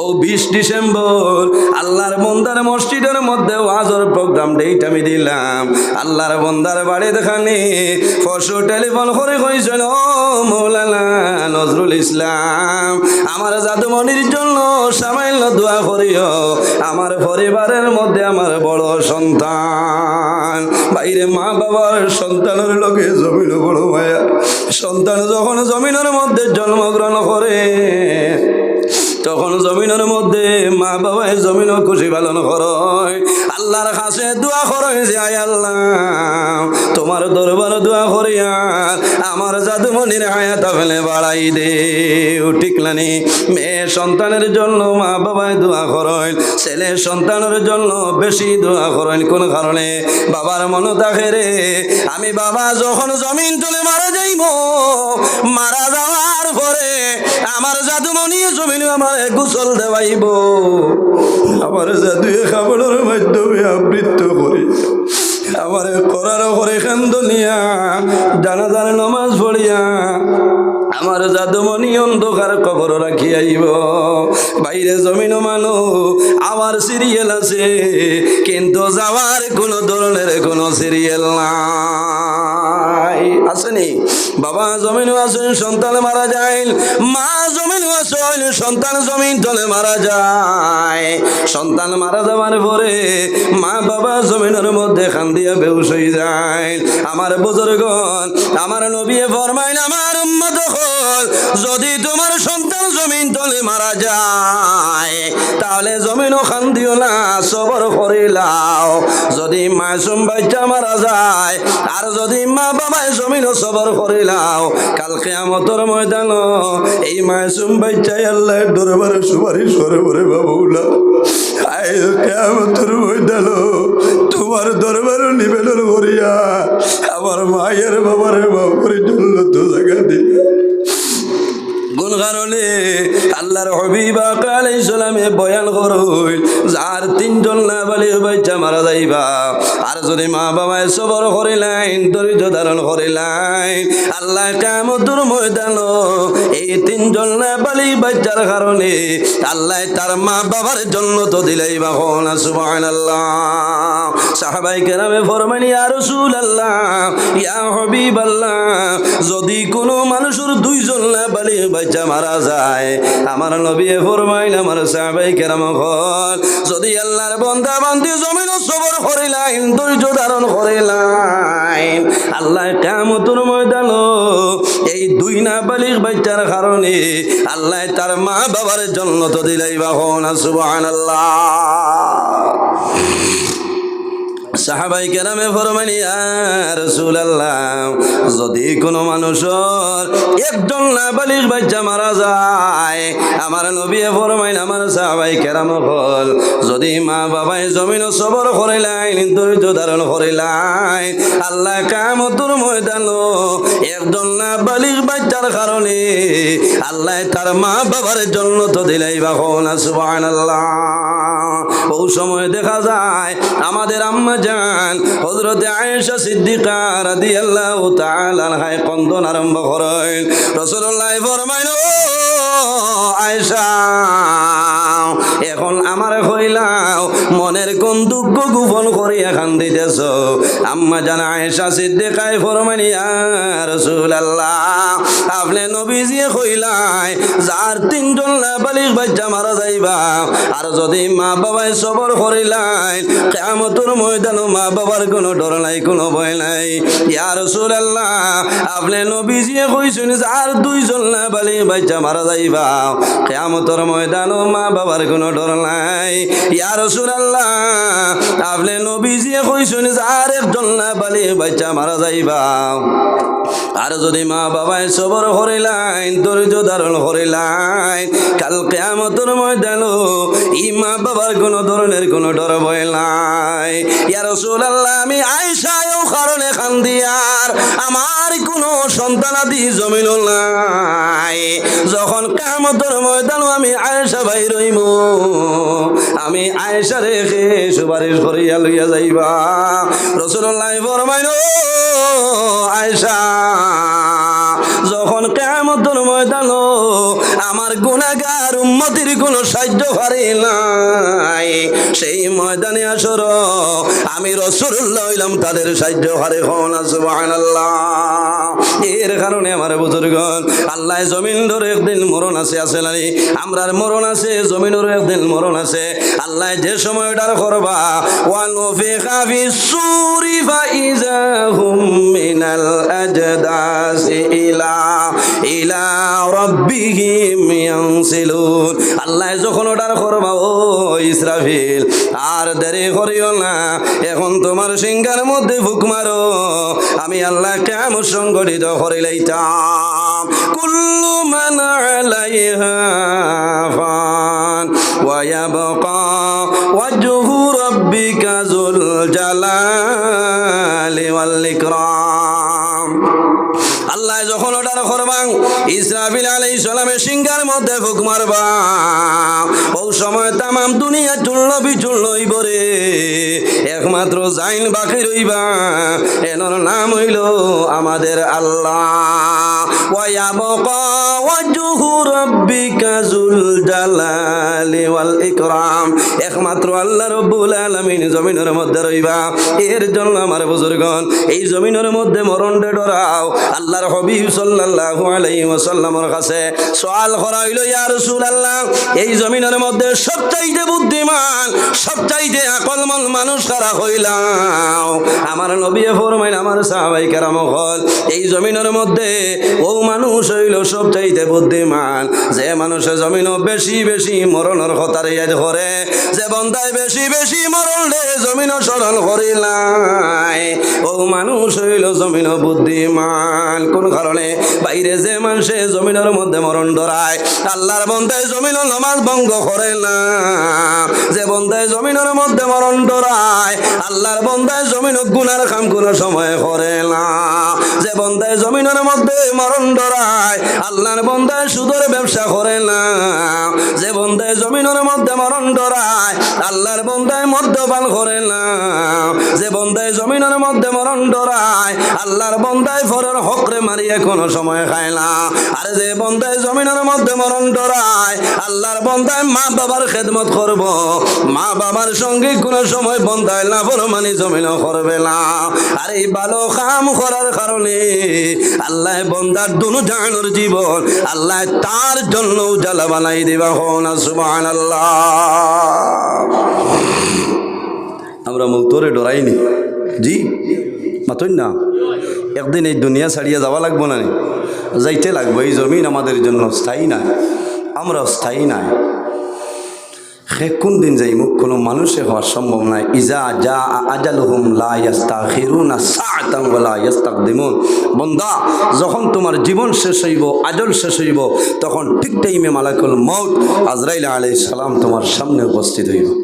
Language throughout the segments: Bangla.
ও বিশ ডিসেম্বর, আল্লাহর বন্দার মসজিদের মধ্যে ওয়াজর প্রোগ্রাম ডেট আমি দিলাম। আল্লাহর বন্দার বাড়ি দেখানি পরশু টেলিফোন করে কইছেন, ও মৌলানা নজরুল ইসলাম, আমার জাদুমণির জন্য সামান্য দোয়া করিও। আমার পরিবারের মধ্যে আমার বড় সন্তান। বাইরে মা বাবার সন্তানের লোকে জমিন বড় মায়া। সন্তান যখন জমিনের মধ্যে জন্মগ্রহণ করে তখন জমিনের মধ্যে মা বাবায় জমিন খুশি পালন করয় আল্লাহর কাছে দোয়া করয় যে আয় আল্লাহ। তোমার দরবার দোয়া করিয়া আমার জাদুমনির হায়াত ফেলে বাড়াই দে ঠিকলানি মেয়ে সন্তানের জন্য মা বাবায় দোয়া করয় ছেলে সন্তানের জন্য বেশি দোয়া করেন। কোন কারণে? বাবার মনে থাকে রে, আমি বাবা যখন জমিন তুলে মারা যাইব, মারা যাওয়ার পরে আমার জাদুমণি জমিন আমার গোসল দেওয়াইব। আমার জাদুয়ে খাবারের মাধ্যমে আবৃত্ত করি, আমার করার করে খান্দনিয়া জানা নমাজ পড়িয়া, আমার জাদুমণি অন্ধকার কবর রাখি আইব। বাইরে জমিন মানু, আমার সিরিয়াল আছে, কিন্তু যাওয়ার কোনো ধরনের কোনো সিরিয়াল নাই। আসেনি। বাবা জমিনও আসেন, সন্তান মারা যায়। মা জমিনও আসেন, সন্তান জমিন তলে মারা যায়। সন্তান মারা যাওয়ার পরে মা, বাবা জমিনের মধ্যে খান দিয়া বেউস হয়ে যায়। আমার বুজুর্গন আমার নবী ফরমাইন, আমার যদি তোমার সন্তান জমিন তলে মারা যায়, তাহলে জমিনও খান দিও না, সবর করিলাও যদি মাসুম বাচ্চা মারা যায়, আর যদি মা বাবায় জমিনও সবর করিলাও কালকে আমতর ময়দান এই মাসুম বাচ্চাই আল্লাহ দরবারে সুপারিশ করে বলে বাবুলা আয় কেমতর মা বাবায় সবর করিলাইন ধৈর্য ধারণ করিলাইন এই তিনজন মা আল্লাহ ইয়া যদি কোনো মানুষের দুইজন বালি বাচ্চা মারা যায়, আমার নবী ফরমাইল আমার সাহাবাই কেরাম যদি আল্লাহর বন্দা বান্দি জমিন সবর করিলাইন, ধৈর্য ধারণ করিলাইন, আল্লাহ কামতুর ময়দান এই দুই না বালিক বাচ্চার কারণে আল্লাহ তার মা বাবার জন্ম তো দিলাই বাহন সুবহান আল্লাহ সাহাবাই কেরামে ফরমানি রসুল আল্লাহ যদি কোনো মানুষের একজন নাবালিক বাচ্চা মারা যায়, আমার নবী ফরমাইন, আমার সাহাবাই কেরাম হল যদি মা বাবাই জমিন সবর করিলাইন ধৈর্য ধারণ করিলাইন আল্লাহ কামতুর ময়দান একজন নাবালিক বাচ্চার কারণে আল্লাহ তার মা বাবার জন্য তো দিলাই বাহন সুবহানাল্লাহ। ও সময় দেখা যায়, আমাদের আম্মা যান হজরতে আয়েশা সিদ্দিকা রাদিয়াল্লাহু তাআলা হায় কন্দন আরম্ভ করেন। রাসূলুল্লাহ ফরমাইন আয়েশা দুঃখ গোপন করে এখান দিতেছ। আম্মা জান আয়েশা সিদ্দিকায় ফরমাইনি রাসূলুল্লাহ, আপনি নবীজি কইলাই যার তিনজন নাবালিক বাচ্চা মারা যাইবা। আর যদি মা বাবাই সবর করিলাই কেমতর ময়দান মা বাবার কোনো ডর নাই, কোনো ভয় নাই। ইয়া রাসূলুল্লাহ, আপনি নবীজি কইছেন যার দুইজন নাবালিক বাচ্চা মারা যাইবা। কেমতর ময়দান মা বাবার কোনো ডর নাই। ইয়া রাসূলুল্লাহ আপনি নবীজি কইছেন আর একজন বলে বাচ্চা মারা যাইবা। আর যদি মা বাবাই সবর করিলাইন ধৈর্য ধারণ করিলাইন কাল কেয়ামতর ময়দান ই মা বাবার কোনো ধরনের কোনো ডর ভয় নাই। ইয়ার আল্লাহ আমি আয়সায়ও কারণে খান দিয়ার আমার কোনো সন্তানাদি জমিল নাই। যখন কামতর ময়দান আমি আয়সা ভাই রইম, আমি আয়সা রেখে সুপারিশ করিয়া লইয়া যাইবা। রসুল্লাহ ফরমাইন আয়সা যখন কেমতর ময়দান আমার গুণাগার উম্মতির কোনো সাহায্য পারে নাই, সেই ময়দানে আসর আমি রসুল্লাহ হইলাম তাদের সাহায্য হারে হন এর কারণে আমার বুজুর্গন আল্লাহ জমিন ধরে একদিন মরণ আছে আছে নানি আমরার মরণ আছে জমিনের একদিন মরণ আছে। আল্লাহ যে সময়টার করবা ওয়ান ফি সুরি ফাইজা সিংহার মধ্যে ফুক মারো। আমি আল্লাহ কেমন সংগঠিত করে লাইতাম। কুল্লু মানা আলাইহা ফান ওয়ায়াবকা ওয়াজহু রাব্বিকা জুল জালালি ওয়াল ইকরাম। আল্লাহ যখন ওটার করবাং ইসরাফিল আলাই সালামের সিংহার মধ্যে ফুক মারবা ও সময় তামাম দুনিয়া চুল্ল বিচুল্ল রে। একমাত্র জাইন বাকি রইবা, এনর নাম হইল আমাদের আল্লাহ। ওয়াবকা ওয়াজহু রাব্বিকা যুল জালালি ওয়াল ইকরাম। একমাত্র আল্লাহ রব্বুল আলামিন জমিনের মধ্যে রইবা। এর জন্য আমার বুজুর্গন এই জমিনের মধ্যে মরণ ডরাও। আল্লাহর হবিব সাল্লাল্লাহু আলাইহি ওয়াসাল্লামের কাছে সওয়াল করা হইল, ইয়া রাসূলুল্লাহ, এই জমিনের মধ্যে সবচাইতে বুদ্ধিমান, সবচাইতে আকলমন মানুষ কারা হইলাম? আমার নবী ফরমাইল, আমার সাহাবাই কেরাম হল, এই জমিনের মধ্যে ও মানুষ হইল সবচাইতে বুদ্ধিমান। যে মানুষে জমিন বেশি বেশি মরণের ইয়াদ করে, যে বন্ধায় বেশি বেশি মরণ রে জমিন স্মরণ করিলাই ও মানুষ হইল জমিন বুদ্ধিমান কারণে বাইরে যে মানুষে জমিনের মধ্যে মরণ ধরায় আল্লাহর মধ্যে জমিন নমাজ ভঙ্গ করে না। যে বন্ধায় জমিনের মধ্যে মরণ ধরায় আল্লাহর বন্ধায় জমিন গুনার কাম কোনো সময় করে না। যে বন্ধায় জমিনের মধ্যে মরণ ধরায় আল্লাহর বন্ধায় সুদর ব্যবসা করে না। যে বন্ধায় জমিনের মধ্যে মরণ ধরায় আল্লাহর বন্ধায় মদ্যপান করে না। যে বন্ধায় জমিনের মধ্যে মরণ ধরায় আল্লাহর বন্ধায় ফরের হকরে মারিয়ে কোনো সময় খায় না। আর যে বন্ধায় জমিনের মধ্যে মরণ ধরায় আল্লাহর বন্ধায় মা বাবার খেদমত করব। মা বাবার সঙ্গে কোনো সময় বন্ধায় মানে জমিন করবে না। আর এই ভালো কাম করার কারণে আল্লাহ বন্দার দুনু জানোর জীবন আল্লাহ তার জন্য উজালা বানাই দিবা হন সুবহান আল্লাহ আমরা মৌতরে ডরাইনি। জি? মাতই না? একদিন এই দুনিয়া ছাড়িয়ে যাওয়া লাগবো নি? যাইতে লাগবো, এই জমিন আমাদের জন্য স্থায়ী নাই। আমরা স্থায়ী নাই। সে কোন দিন যাই মুখ কোনো মানুষে হওয়া সম্ভব নয় ইজা যা আজালহুম লা ইয়াস্তাখিরুনা সাআতান ওয়া লা ইয়াস্তাকদিমুন। বন্দা, যখন তোমার জীবন শেষ হইব, আজল শেষ হইব, তখন ঠিক টাইমে মালাকুল মৌত আজরাইল আলাই সালাম তোমার সামনে উপস্থিত হইব।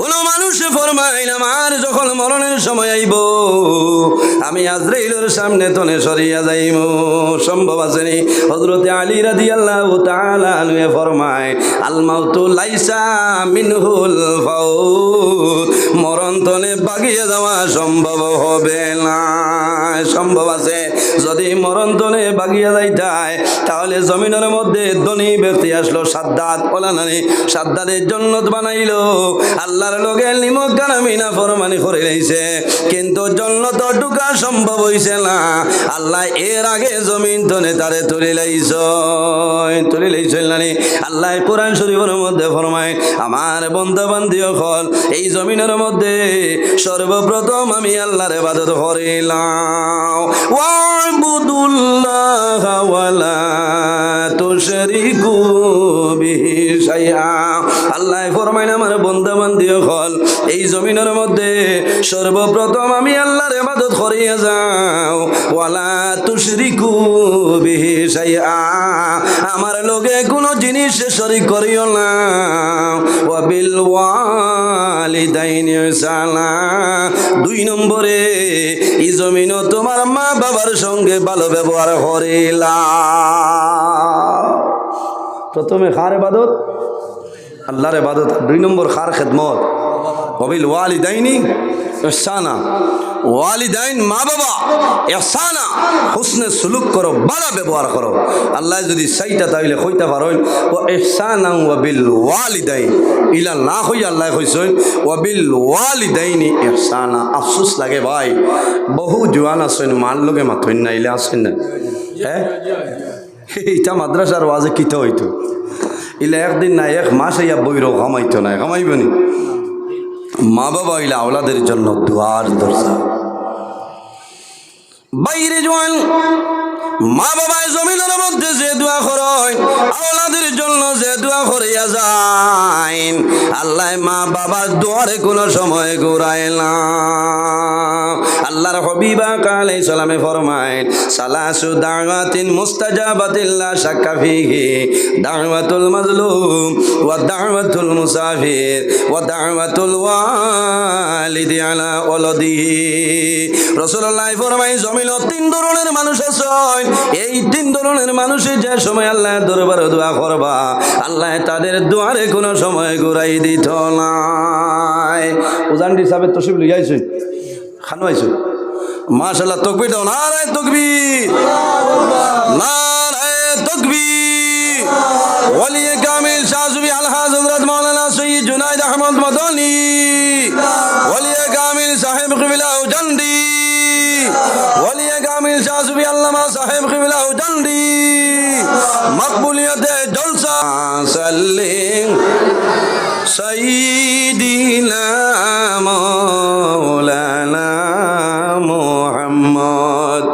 কোন মানুষে ফরমাইন আমার যখন মরণের সময় আইব, আমি আজরাইলের সামনে তনে সরিয়া যাইব। সম্ভব আছেনি হজরতে আলী রাদি আল্লাহ তাআলা আনুয়ে ফরমায় আল মাউতু লাইসা মিনহুল মরণ তনে বাগিয়ে যাওয়া সম্ভব হবে না। সম্ভব আছে। যদি মরণ তনে বাগিয়ে যাইতায়, তাহলে জমিনের মধ্যে ধনী ব্যক্তি আসলো, সাদ্দাত ওলা নানি সাদ্দাতের জন্য বানাইলো। আল্লাহর লগে নিমক গানামিনা ফরমানি করে লইছে কিন্তু জন্নত ঢুকা সম্ভব হইছে না। আল্লাহ এর আগে জমিন তনে তারে তুলে লাইছ। তুলে লাইছিল নানি? আল্লাহ কোরআন শরীফের মধ্যে ফরমায়, আমার বন্ধু বান্ধব হল এই জমিনের মধ্যে সর্বপ্রথম আমি আল্লাহর বাদত করিলাম। ওয়াবুদুল্লাহ ওয়ালা তুশরিকু বিহি শাইআ আল্লাহ ফরমাইন, আমার বন্ধু বান্ধব হল। এই জমিনের মধ্যে সর্বপ্রথম আমি আল্লাহর ইবাদত করিয়া যাও। ওয়ালা তুশরিকু বিহি শাইআ। আমার লগে কোনো জিনিস শরীক করিও না। ওয়া বিল ওয়ালিদাইনি ইহসানা দুই নম্বরে, এই জমিনও তোমার মা বাবার সঙ্গে ভালো ব্যবহার করিলা প্রথমে খার এবাদত আল্লাহর এবাদত দুই নম্বর খার খেদমত। অবিল ওয়ালিদাইনি এহসানা ওয়ালিদাইন মা বাবা এহসানা হুসনে সুলুক করো ভালো ব্যবহার করো। আল্লাহ যদি সাইটা তাইলে কইতে পারেন ও এহসানা ওয়াবিল ওয়ালিদাইন। ইলা না হই আল্লাহ কইছেন ওয়াবিল ওয়ালিদাইনি এহসানা আফসোস লাগে ভাই, বহু জোয়ান আছেন, মার লগে মাথইন না, ইলে আছেন না। হ্যাঁ ইটা মাদ্রাসার ওয়াজে কিতে হইতো? ইলে একদিন না এক মাস ইয়া বইর কামাইতো না কামাইব নি? মা বাবা হইলে আওলাদের জন্য দুয়ার দরজা। বাইরে জোয়ান, মা বাবায় জমিনের মধ্যে যে দোয়া করয় দোয়া করিয়া যায় আল্লাহ মা বাবার দোয়ারে কোনো সময় ঘুরায় না আল্লাহর হবিবা কালে সালামে ফরমায় সালাসু দাওয়াতিন মুস্তাজাবাতিল্লা শাক্কা ফিহি, দাওয়াতুল মাজলুম ওয়া দাওয়াতুল মুসাফির, ওয়া দাওয়াতুল ওয়ালিদি আলা ওয়ালাদিহি রাসূলুল্লাহ জমিনত তিন ধরনের মানুষ আছে এই তিন ধরনের মানুষের যে সময় আল্লাহ দরবারে দোয়া করবা আল্লাহ তাদের দোয়ারে কোনো সময় ঘুরাই দিত নাই উজান হিসাবে তসিব লিয়াইছে খানো আইছো। মাশাল্লাহ তকবির দাও নারায় তকবির। নারায় তকবির। ওয়ালিয়ে কামিল শাহজুবি আলহাজ হযরত মাওলানা সৈয়দ জুনাইদ আহমদ মাদানী। ওয়ালিয়ে কামিল সাহেব কিবলা উজন্ডি। ওয়ালিয়ে কামিল শাহজুবি আল্লামা সাহেব কিবলা উজন্ডি। وسلم سيدنا مولانا محمد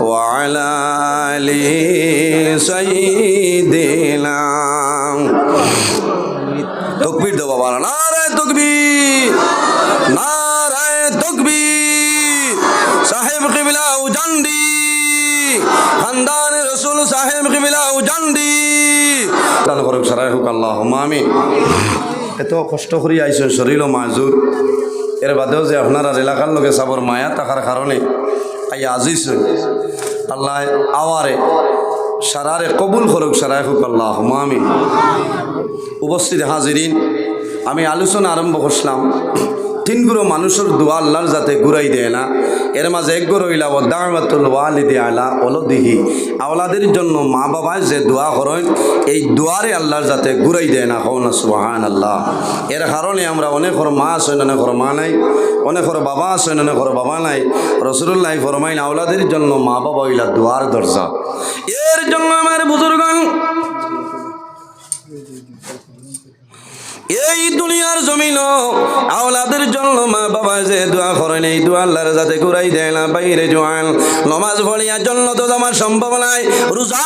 وعلى آله سيدنا تكبير دوا সারাই হোক আল্লাহ আমি এত কষ্ট করি আইসেন শরীর মাজুর এর বাদেও যে আপনারা এলাকার লোকে সাবর মায়া থাকার কারণে আই আজিস আল্লাহ আওয়ারে সারারে কবুল করুক সারাই হোক আল্লাহ আমি উপস্থিত হাজিরিন আমি আলোচনা আরম্ভ করছিলাম তিনগুলো মানুষের দোয়া আল্লাহর যাতে ঘুরাই দেয় না। এর মাঝে এক গরো ইলা দামাতুল ওয়ালিদি আলা অলদিহি আওলাদের জন্য মা বাবায় যে দোয়া করেন এই দোয়ারে আল্লাহর যাতে ঘুরাই দেয় না হও না আল্লাহ এর কারণে আমরা অনেকর মা আছেন অনেকর মা নাই অনেকর বাবা আছেন অনেকর বাবা নাই। রসুল্লাহ ফরমাইন, আওলাদের জন্য মা বাবা ইলা দোয়ার দরজা। এর জন্য আমার বুজুর্গান এই দুনিয়ার জমিন আওলাদের জন্য মা বাবা যে দোয়া করেন এই দোয়া আল্লাহর যাতে ঘুরাই দেয় না বাইরে জোয়ান। নমাজ ভরিয়ার জন্য তো আমার সম্ভব নাই, রোজা